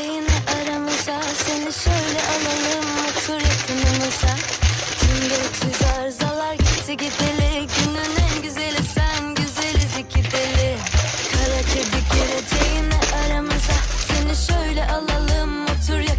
Gel yine aramıza. Seni şöyle alalım otur yakın